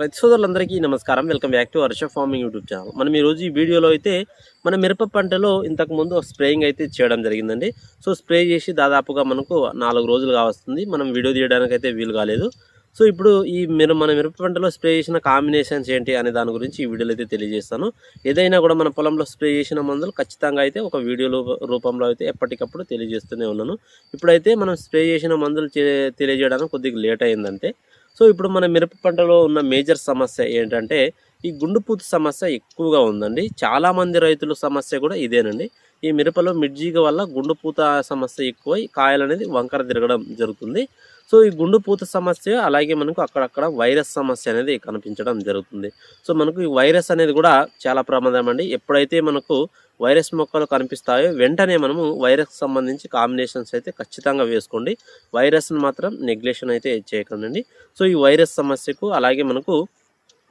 రైతు సోదరులందరికీ నమస్కారం. Welcome back to Varsha farming YouTube channel. మనం ఈరోజు రోజు ఈ వీడియోలో అయితే మన మిరప పంటలో ఇంతకు ముందు స్ప్రేయింగ్ అయితే చేయడం జరిగిందండి. సో స్ప్రే చేసి దాదాపుగా మనకు నాలుగు రోజులుగా వస్తుంది మనం వీడియో తీయడానికి అయితే వీలు కాలేదు. సో ఇప్పుడు ఈ మీరు మన మిరప పంటలో స్ప్రే చేసిన కాంబినేషన్స్ ఏంటి అనే దాని గురించి ఈ వీడియోలో అయితే తెలియజేస్తాను. ఏదైనా కూడా మన పొలంలో స్ప్రే చేసిన మందులు ఖచ్చితంగా అయితే ఒక వీడియో రూప- రూపంలో అయితే ఎప్పటికప్పుడు తెలియజేస్తూనే ఉన్నాను. ఇప్పుడైతే మనం స్ప్రే చేసిన మందులు తెలియజేయడానికి కొద్దిగా లేట్ అయిందంటే సో ఇప్పుడు మన మిరప పంటలో ఉన్న మేజర్ సమస్య ఏంటంటే ఈ గుండుపూత సమస్య ఎక్కువగా ఉందండి. చాలామంది రైతుల సమస్య కూడా ఇదేనండి. ఈ మిరపలో మిడ్జీగ వల్ల గుండుపూత సమస్య ఎక్కువై కాయలు అనేది వంకర తిరగడం జరుగుతుంది. సో ఈ గుండుపూత సమస్య అలాగే మనకు అక్కడక్కడ వైరస్ సమస్య అనేది కనిపించడం జరుగుతుంది. సో మనకు ఈ వైరస్ అనేది కూడా చాలా ప్రమాదం అండి. ఎప్పుడైతే మనకు వైరస్ మొక్కలు కనిపిస్తాయో వెంటనే మనము వైరస్ సంబంధించి కాంబినేషన్స్ అయితే ఖచ్చితంగా వేసుకోండి. వైరస్ని మాత్రం నెగ్లెక్షన్ అయితే చేయకండి. సో ఈ వైరస్ సమస్యకు అలాగే మనకు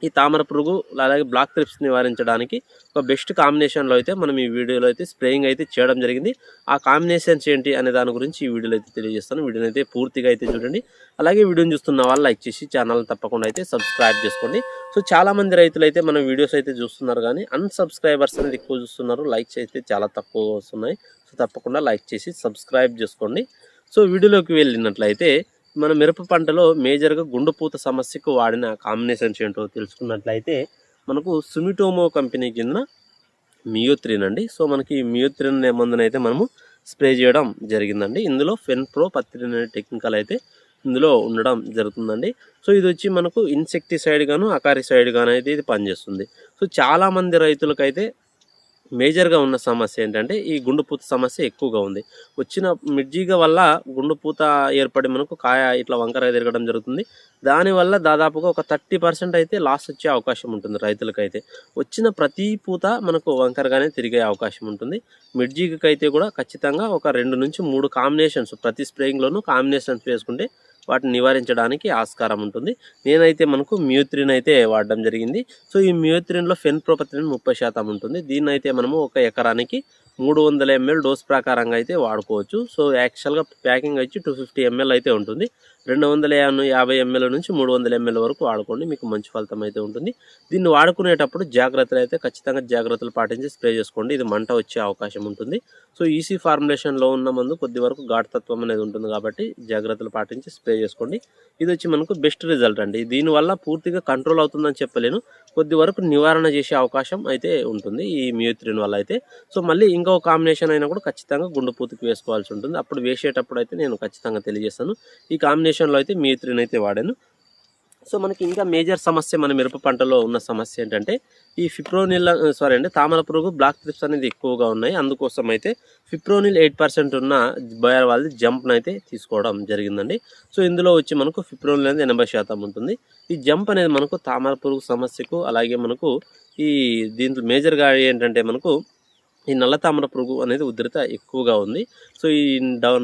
ఈ తామర పురుగు అలాగే బ్లాక్ ట్రిప్స్ నివారించడానికి ఒక బెస్ట్ కాంబినేషన్లో అయితే మనం ఈ వీడియోలో అయితే స్ప్రేయింగ్ అయితే చేయడం జరిగింది. ఆ కాంబినేషన్స్ ఏంటి అనే దాని గురించి ఈ వీడియోలో అయితే తెలియజేస్తాను. వీడియోని అయితే పూర్తిగా అయితే చూడండి. అలాగే వీడియోని చూస్తున్న వాళ్ళు లైక్ చేసి ఛానల్ తప్పకుండా అయితే సబ్స్క్రైబ్ చేసుకోండి. సో చాలామంది రైతులు అయితే మన వీడియోస్ అయితే చూస్తున్నారు కానీ అన్సబ్స్క్రైబర్స్ అనేది ఎక్కువ చూస్తున్నారు. లైక్స్ అయితే చాలా తక్కువ వస్తున్నాయి. సో తప్పకుండా లైక్ చేసి సబ్స్క్రైబ్ చేసుకోండి. సో వీడియోలోకి వెళ్ళినట్లయితే మన మిరప పంటలో మేజర్గా గుండుపూత సమస్యకు వాడిన కాంబినేషన్స్ ఏంటో తెలుసుకున్నట్లయితే మనకు సుమిటోమో కంపెనీ కింద మియోత్రిన్ అండి. సో మనకి మియోత్రిన్ అనే మందునైతే మనము స్ప్రే చేయడం జరిగిందండి. ఇందులో ఫెన్ ప్రో పత్రిన్ అనే టెక్నికల్ అయితే ఇందులో ఉండడం జరుగుతుందండి. సో ఇది వచ్చి మనకు ఇన్సెక్టిసైడ్ గాను అకారిసైడ్ గాను అయితే ఇది పనిచేస్తుంది. సో చాలామంది రైతులకైతే మేజర్గా ఉన్న సమస్య ఏంటంటే ఈ గుండుపూత సమస్య ఎక్కువగా ఉంది. వచ్చిన మిర్జీగ వల్ల గుండుపూత ఏర్పడి మనకు కాయ ఇట్లా వంకర తిరగడం జరుగుతుంది. దానివల్ల దాదాపుగా ఒక థర్టీ పర్సెంట్ అయితే లాస్ వచ్చే అవకాశం ఉంటుంది రైతులకైతే. వచ్చిన ప్రతి పూత మనకు వంకరగానే తిరిగే అవకాశం ఉంటుంది. మిర్జీగకి కూడా ఖచ్చితంగా ఒక రెండు నుంచి మూడు కాంబినేషన్స్ ప్రతి స్ప్రేయింగ్లోనూ కాంబినేషన్స్ వేసుకుంటే వాటిని నివారించడానికి ఆస్కారం ఉంటుంది. నేనైతే మనకు మ్యూత్రిన్ అయితే వాడడం జరిగింది. సో ఈ మ్యూత్రిన్లో ఫెన్ ప్రోపత్రిన్ ముప్పై శాతం ఉంటుంది. దీన్ని అయితే మనము ఒక ఎకరానికి మూడు వందల ఎంఎల్ డోస్ ప్రకారంగా అయితే వాడుకోవచ్చు. సో యాక్చువల్గా ప్యాకింగ్ వచ్చి టూ ఫిఫ్టీ ఎంఎల్ అయితే ఉంటుంది. రెండు వందల యాభై యాభై ఎంఎల్ నుంచి మూడు వందల ఎంఎల్ వరకు వాడుకోండి. మీకు మంచి ఫలితం అయితే ఉంటుంది. దీన్ని వాడుకునేటప్పుడు జాగ్రత్తలు అయితే ఖచ్చితంగా జాగ్రత్తలు పాటించి స్ప్రే చేసుకోండి. ఇది మంట వచ్చే అవకాశం ఉంటుంది. సో ఈసీ ఫార్ములేషన్లో ఉన్న మందు కొద్ది వరకు ఘాటుతత్వం అనేది ఉంటుంది కాబట్టి జాగ్రత్తలు పాటించి స్ప్రే చేసుకోండి. ఇది వచ్చి మనకు బెస్ట్ రిజల్ట్ అండి. దీనివల్ల పూర్తిగా కంట్రోల్ అవుతుందని చెప్పలేను. కొద్ది వరకు నివారణ చేసే అవకాశం అయితే ఉంటుంది ఈ మ్యూత్రిన్ వల్ల అయితే. సో మళ్ళీ ఇంకో కాంబినేషన్ అయినా కూడా ఖచ్చితంగా గుండెపూతికి వేసుకోవాల్సి ఉంటుంది. అప్పుడు వేసేటప్పుడు అయితే నేను ఖచ్చితంగా తెలియజేస్తాను. ఈ కాంబినేషన్ కాంబినేషన్లో అయితే మ్యూత్రిన్ అయితే వాడాను. సో మనకి ఇంకా మేజర్ సమస్య మన మిరప పంటలో ఉన్న సమస్య ఏంటంటే ఈ ఫిప్రోనిల్ సారీ అండి తామర పురుగు బ్లాక్ ట్రిప్స్ అనేది ఎక్కువగా ఉన్నాయి. అందుకోసం అయితే ఫిప్రోనిల్ ఎయిట్ పర్సెంట్ ఉన్న బయర్ వాళ్ళది జంప్ను అయితే తీసుకోవడం జరిగిందండి. సో ఇందులో వచ్చి మనకు ఫిప్రోనిల్ అనేది ఎనభై శాతం ఉంటుంది. ఈ జంప్ అనేది మనకు తామర పురుగు సమస్యకు అలాగే మనకు ఈ దీంట్లో మేజర్గా ఏంటంటే మనకు ఈ నల్ల తామర పురుగు అనేది ఉధృత ఎక్కువగా ఉంది. సో ఈ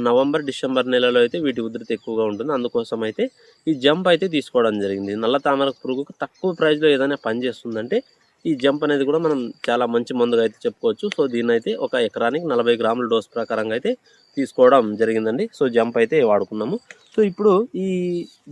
నవంబర్ డిసెంబర్ నెలలో అయితే వీటి ఉధృత ఎక్కువగా ఉంటుంది. అందుకోసం అయితే ఈ జంప్ అయితే తీసుకోవడం జరిగింది. నల్ల తామర పురుగుకు తక్కువ ప్రైస్లో ఏదైనా పని చేస్తుందంటే ఈ జంప్ అనేది కూడా మనం చాలా మంచి మందుగా అయితే చెప్పుకోవచ్చు. సో దీన్ని అయితే ఒక ఎకరానికి నలభై గ్రాముల డోస్ ప్రకారంగా అయితే తీసుకోవడం జరిగిందండి. సో జంప్ అయితే వాడుకున్నాము. సో ఇప్పుడు ఈ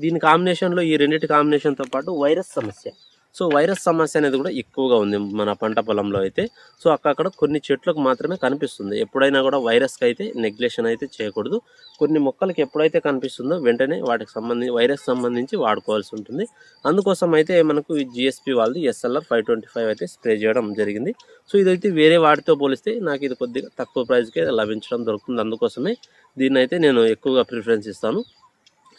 దీని కాంబినేషన్లో ఈ రెండింటి కాంబినేషన్తో పాటు వైరస్ సమస్య. సో వైరస్ సమస్య అనేది కూడా ఎక్కువగా ఉంది మన పంట పొలంలో అయితే. సో అక్కడక్కడ కొన్ని చెట్లకు మాత్రమే కనిపిస్తుంది. ఎప్పుడైనా కూడా వైరస్కి అయితే నెగ్లెషన్ అయితే చేయకూడదు. కొన్ని మొక్కలకి ఎప్పుడైతే కనిపిస్తుందో వెంటనే వాటికి సంబంధించి వైరస్ సంబంధించి వాడుకోవాల్సి ఉంటుంది. అందుకోసం అయితే మనకు ఈ జిఎస్పి వాళ్ళది ఎస్ఎల్ఆర్ ఫైవ్ ట్వంటీ ఫైవ్ అయితే స్ప్రే చేయడం జరిగింది. సో ఇదైతే వేరే వాటితో పోలిస్తే నాకు ఇది కొద్దిగా తక్కువ ప్రైస్కే లభించడం దొరుకుతుంది. అందుకోసమే దీన్ని అయితే నేను ఎక్కువగా ప్రిఫరెన్స్ ఇస్తాను.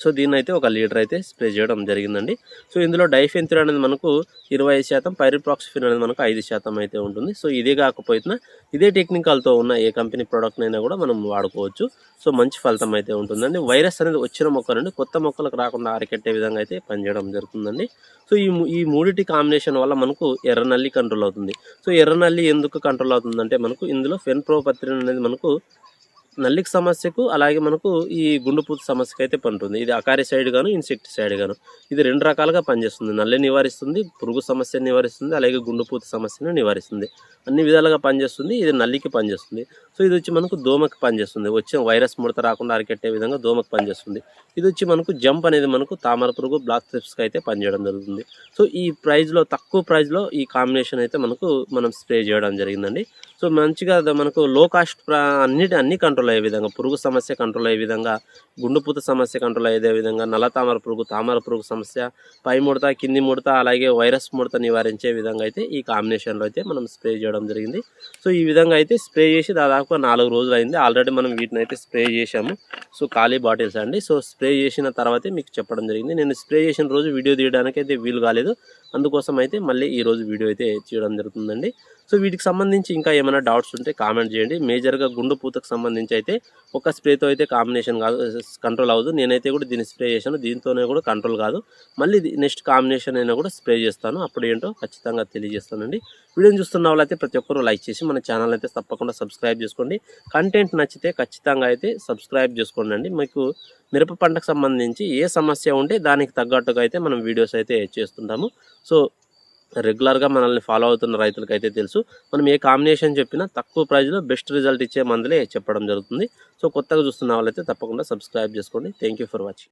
సో దీన్ని అయితే ఒక లీటర్ అయితే స్ప్రే చేయడం జరిగిందండి. సో ఇందులో డైఫెన్థిర్ అనేది మనకు ఇరవై ఐదు శాతం పైరిప్రాక్సిఫిన్ అనేది మనకు ఐదు శాతం అయితే ఉంటుంది. సో ఇదే కాకపోయినా ఇదే టెక్నికల్తో ఉన్న ఏ కంపెనీ ప్రోడక్ట్ అయినా కూడా మనం వాడుకోవచ్చు. సో మంచి ఫలితం అయితే ఉంటుందండి. వైరస్ అనేది వచ్చిన మొక్క నుండి కొత్త మొక్కలకు రాకుండా అరికెట్టే విధంగా అయితే పనిచేయడం జరుగుతుందండి. సో ఈ ఈ మూడిటి కాంబినేషన్ వల్ల మనకు ఎర్రనల్లి కంట్రోల్ అవుతుంది. సో ఎర్రనల్లి ఎందుకు కంట్రోల్ అవుతుందంటే మనకు ఇందులో ఫెన్ ప్రోపత్రిన్ అనేది మనకు నల్లికి సమస్యకు అలాగే మనకు ఈ గుండుపూత సమస్యకు అయితే పంటుంది ఇది అకారి సైడ్ గాను ఇన్సెక్టిసైడ్ గాను. ఇది రెండు రకాలుగా పనిచేస్తుంది. నల్లి నివారిస్తుంది పురుగు సమస్యను నివారిస్తుంది అలాగే గుండుపూత సమస్యను నివారిస్తుంది. అన్ని విధాలుగా పనిచేస్తుంది ఇది నల్లికి పనిచేస్తుంది. సో ఇది వచ్చి మనకు దోమకి పనిచేస్తుంది. వచ్చిన వైరస్ ముడత రాకుండా అరికెట్టే విధంగా దోమకి పనిచేస్తుంది. ఇది వచ్చి మనకు జంప్ అనేది మనకు తామర పురుగు బ్లాక్ స్ట్రిప్స్కి అయితే పనిచేయడం జరుగుతుంది. సో ఈ ప్రైజ్లో తక్కువ ప్రైజ్లో ఈ కాంబినేషన్ అయితే మనకు మనం స్ప్రే చేయడం జరిగిందండి. సో మంచిగా మనకు లో కాస్ట్ అన్నిటి అన్ని కంట్రోల్ అయ్యే విధంగా పురుగు సమస్య కంట్రోల్ అయ్యే విధంగా గుండుపూత సమస్య కంట్రోల్ అయ్యే విధంగా నల్ల తామర పురుగు తామర పురుగు సమస్య పై ముడత కింది ముడత అలాగే వైరస్ ముడత నివారించే విధంగా అయితే ఈ కాంబినేషన్లో అయితే మనం స్ప్రే చేయడం జరిగింది. సో ఈ విధంగా అయితే స్ప్రే చేసి దాదాపు నాలుగు రోజులు అయింది. ఆల్రెడీ మనం వీటిని అయితే స్ప్రే చేసాము సో ఖాళీ బాటిల్స్ అండి. సో స్ప్రే చేసిన తర్వాతే మీకు చెప్పడం జరిగింది. నేను స్ప్రే చేసిన రోజు వీడియో తీయడానికి అయితే వీలు కాలేదు. అందుకోసం అయితే మళ్ళీ ఈ రోజు వీడియో అయితే చేయడం జరుగుతుందండి. సో వీటికి సంబంధించి ఇంకా ఏమైనా డౌట్స్ ఉంటే కామెంట్ చేయండి. మేజర్గా గుండు పూతకు సంబంధించి అయితే ఒక స్ప్రేతో అయితే కాంబినేషన్ కాదు కంట్రోల్ అవ్వదు. నేనైతే కూడా దీన్ని స్ప్రే చేశాను. దీంతోనే కూడా కంట్రోల్ కాదు. మళ్ళీ నెక్స్ట్ కాంబినేషన్ అయినా కూడా స్ప్రే చేస్తాను. అప్పుడు ఏంటో ఖచ్చితంగా తెలియజేస్తానండి. వీడియోని చూస్తున్న వాళ్ళైతే ప్రతి ఒక్కరూ లైక్ చేసి మన ఛానల్ అయితే తప్పకుండా సబ్స్క్రైబ్ చేసుకోండి. కంటెంట్ నచ్చితే ఖచ్చితంగా అయితే సబ్స్క్రైబ్ చేసుకోండి అండి మీకు మిరప పంటకు సంబంధించి ఏ సమస్య ఉంటే దానికి తగ్గట్టుగా అయితే మనం వీడియోస్ అయితే చేస్తుంటాము. సో రెగ్యులర్గా మనల్ని ఫాలో అవుతున్న రైతులకు అయితే తెలుసు. మనం ఏ కాంబినేషన్ చెప్పినా తక్కువ ప్రైజ్లో బెస్ట్ రిజల్ట్ ఇచ్చే మందులే చెప్పడం జరుగుతుంది. సో కొత్తగా చూస్తున్న వాళ్ళైతే తప్పకుండా సబ్స్క్రైబ్ చేసుకోండి. Thank you for watching.